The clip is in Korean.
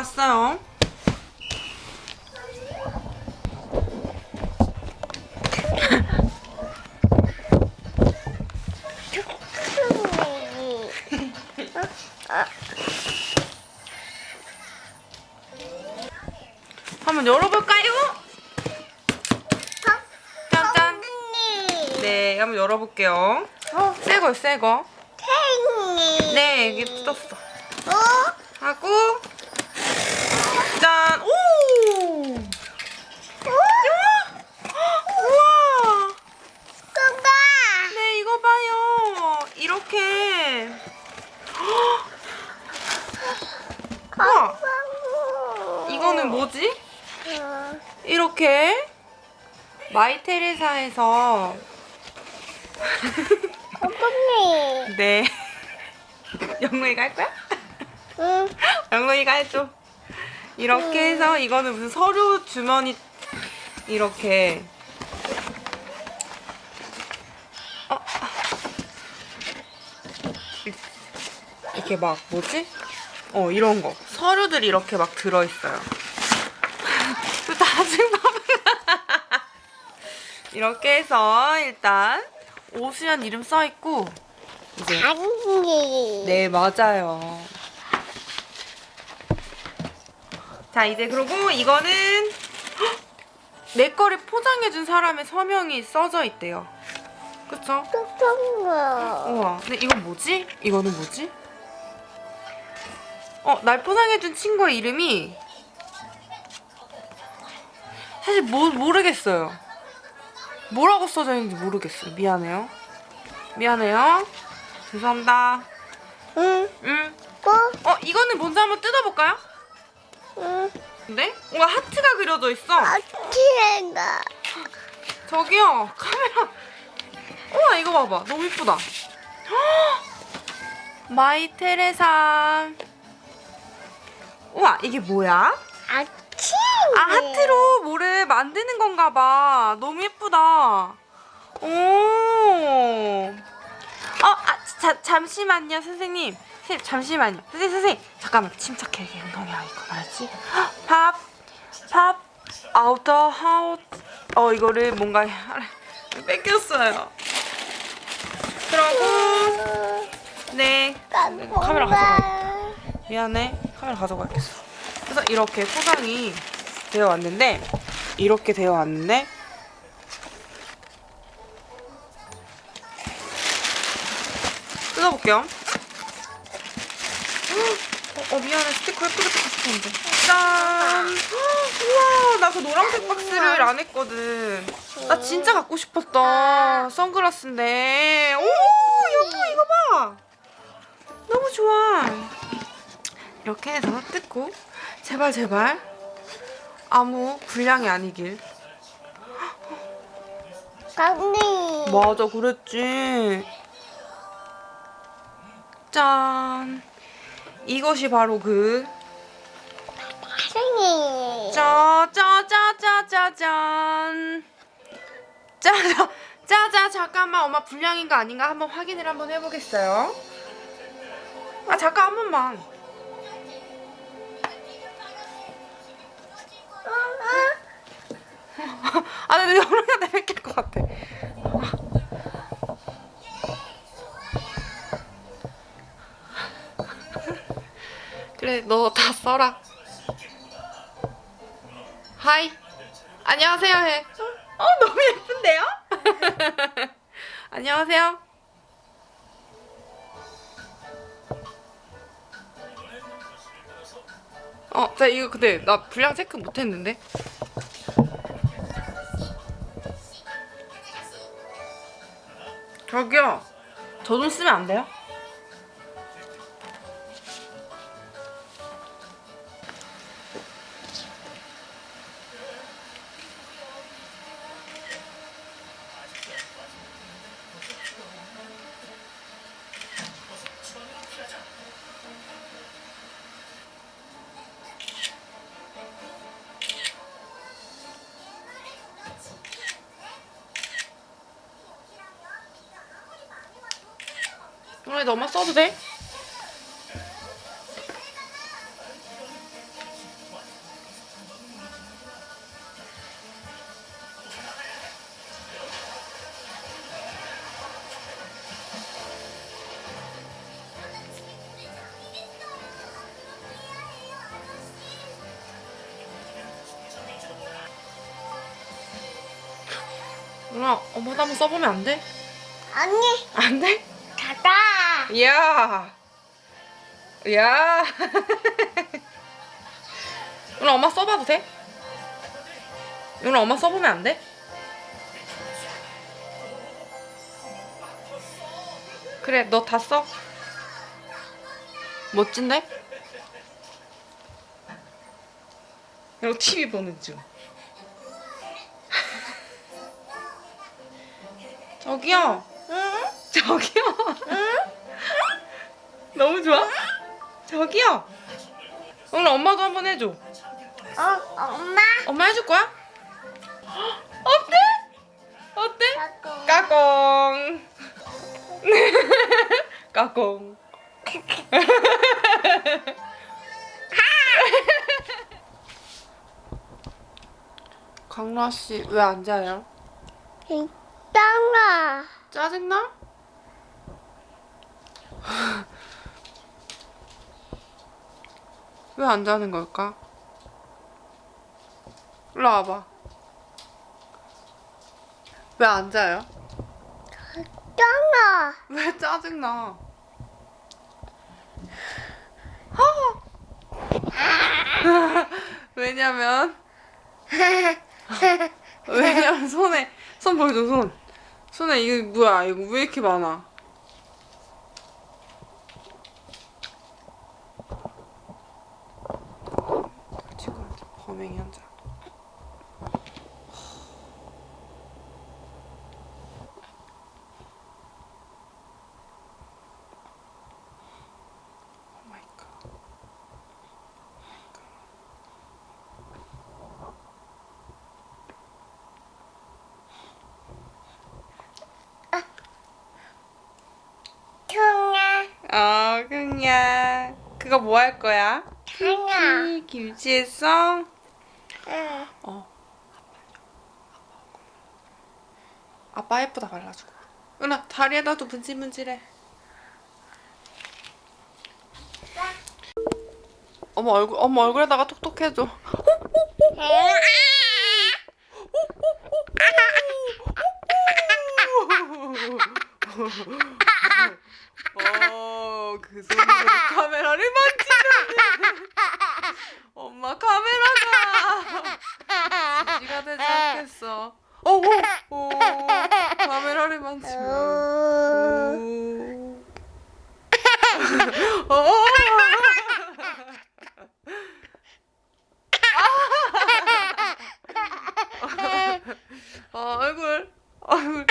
왔어요. 한번 열어볼까요? 짠짠. 네, 한번 열어볼게요. 어, 새거, 새거. 팽이. 네, 이게 뜯었어. 어? 하고 짠! 오! 우와! 그거. 네, 이거 봐요. 이렇게. 우와! 이거는 뭐지? 어, 이렇게 마이테레사에서 거북이. 네. 영롱이가 할 거야? 응. 영롱이가 해줘. 이렇게 해서 이거는 무슨 서류 주머니 이렇게 어. 이렇게 막 뭐지? 어 이런 거 서류들이 이렇게 막 들어있어요. 이렇게 해서 일단 오수연 이름 써 있고 이제. 네, 맞아요. 자, 이제 그리고 이거는 헉! 내 거를 포장해준 사람의 서명이 써져 있대요. 그쵸? 거. 우와. 근데 이건 뭐지? 이거는 뭐지? 어, 날 포장해준 친구의 이름이 사실 뭐, 모르겠어요. 뭐라고 써져 있는지 모르겠어요. 미안해요. 미안해요. 죄송합니다. 응. 응. 뭐? 어, 이거는 뭔지 한번 뜯어볼까요? 응. 네? 뭔가 하트가 그려져 있어. 어디에가? 저기요, 카메라. 우와, 이거 봐봐. 너무 이쁘다. 마이 테레사. 우와, 이게 뭐야? 아치. 아, 하트로 뭐를 만드는 건가 봐. 너무 예쁘다. 오. 어, 아, 자, 잠시만요, 선생님. 선생님, 잠시만요. 선생님, 선생님. 잠깐만, 침착해. 이게 엉덩이야, 이거 알았지? 헉, 팝, 팝, 아우터 하우스. 어, 이거를 뭔가 뺏겼어요. 그러고, 네. 카메라 가져가. 미안해. 카메라 가져가야겠어. 그래서 이렇게 포장이 되어 왔는데 이렇게 되어 왔는데 뜯어볼게요. 어, 어, 미안해. 스티커 예쁘게 뜯고 싶었는데. 짠! 우와 나 그 노란색 박스를 안 했거든. 나 진짜 갖고 싶었다. 선글라스인데. 오 예뻐 이거 봐. 너무 좋아. 이렇게 해서 뜯고 제발 제발. 아무 불량이 아니길. 언니. 맞아 그랬지. 짠 이것이 바로 그 생이. 짜자자자자잔 짜자 짜자 잠깐만. 엄마 불량인 거 아닌가? 한번 확인을 한번 해보겠어요. 아 잠깐 한 번만. 아 근데 영롱이한테 뺏길 것 같아 그래 너 다 써라 하이 안녕하세요 해. 어 너무 예쁜데요? 안녕하세요. 어, 자 이거 근데 나 분량 체크 못 했는데. 저기요, 저 돈 쓰면 안 돼요? 안에 넣어 써도 돼? 누나 엄마도 한번 써보면 안 돼? 아니. 안 돼? 야, 야. 누나 엄마 써봐도 돼? 누나 엄마 써보면 안 돼? 그래, 너 다 써. 멋진데? 이거 TV 보는 중. 저기요. 응? 저기요. 너무 좋아? 저기요. 오늘 엄마도 한번 해줘. 어 엄마. 엄마 해줄 거야? 어때? 어때? 자꾸. 까꿍. 까꿍. 강라 씨 왜 안 자요? 있잖아. 짜증나? 왜 안 자는 걸까? 일로 와봐. 왜 안 자요? 있잖아. 왜 짜증나? 왜냐면 왜냐면 손에 손 보여줘 손 손에 이거 뭐야 이거 왜 이렇게 많아 친구한테 범행이 한자 오 마이 갓 통아. 어, 그냥 그거 뭐 할 거야? 하나. 이 김치성? 응. 어. 아빠 예쁘다 발라주고. 은아 다리에다도 문질문질해. 어머 얼굴 어머 얼굴에다가 톡톡 해줘. 어, 그 손으로 카메라를 만지는데 엄마 카메라가 지가 되지 않겠어. 어, 오, 오, 카메라를 만지면. 오. 어. 아, 얼굴, 얼굴,